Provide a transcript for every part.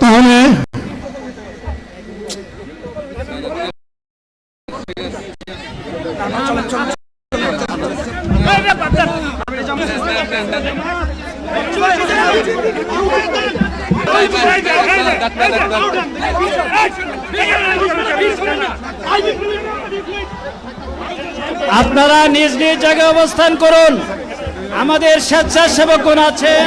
তাহলে আপনারা নিজ নিজ জায়গায় অবস্থান করুন। আমাদের স্বেচ্ছাসেবকগণ আছেন।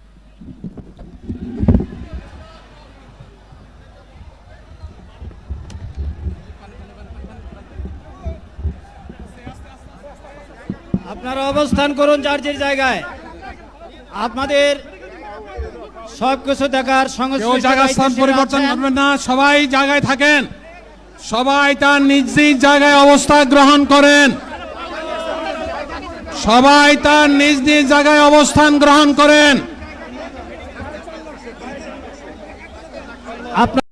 আপনারা অবস্থান করুন যার যার জায়গায়। আপনাদের সব কিছু দেখার কেউ সংশ্লিষ্ট জায়গা স্থান পরিবর্তন করবেন না সবাই জায়গায় থাকেন। সবাই তার নিজ নিজ জায়গায় অবস্থা গ্রহণ করেন। সবাই তার নিজ নিজ জায়গায় অবস্থান গ্রহণ করেন। আপনার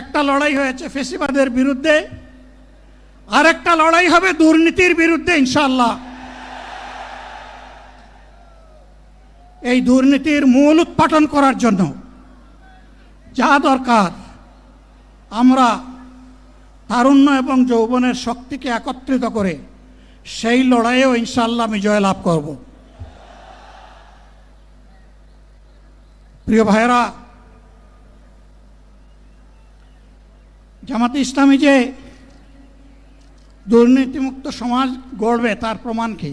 একটা লড়াই হয়েছে ফেসিবাদের বিরুদ্ধে আর একটা লড়াই হবে দুর্নীতির বিরুদ্ধে ইনশাল্লাহ এই দুর্নীতির মূল উৎপাটন করার জন্য যা দরকার, আমরা তারুণ্য এবং যৌবনের শক্তিকে একত্রিত করে সেই লড়াইয়েও ইনশাল্লাহ আমি জয়লাভ করব। প্রিয় ভাইয়েরা, জামাতে ইসলামী যে দুর্নীতিমুক্ত সমাজ গড়বে তার প্রমাণ কি?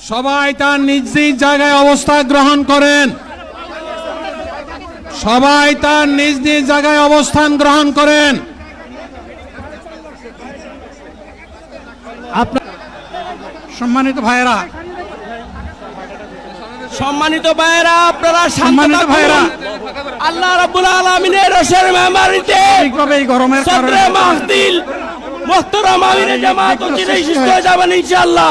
সবাই তার নিজ নিজ জায়গায় অবস্থা গ্রহণ করেন সবাই তার নিজ নিজ জায়গায় অবস্থান গ্রহণ করেন সম্মানিত ভাইরা সম্মানিত ভাইয়েরা আপনারা সম্মানিত। ভাইয়েরা। আল্লাহ রাব্বুল আলামিনের রসের মেহমানিতে ঠিকভাবে এই গরমের কারণে মাহদিল মোহতরম আমিরে জামাত সুস্থ হয়ে যাবেন ইনশাআল্লাহ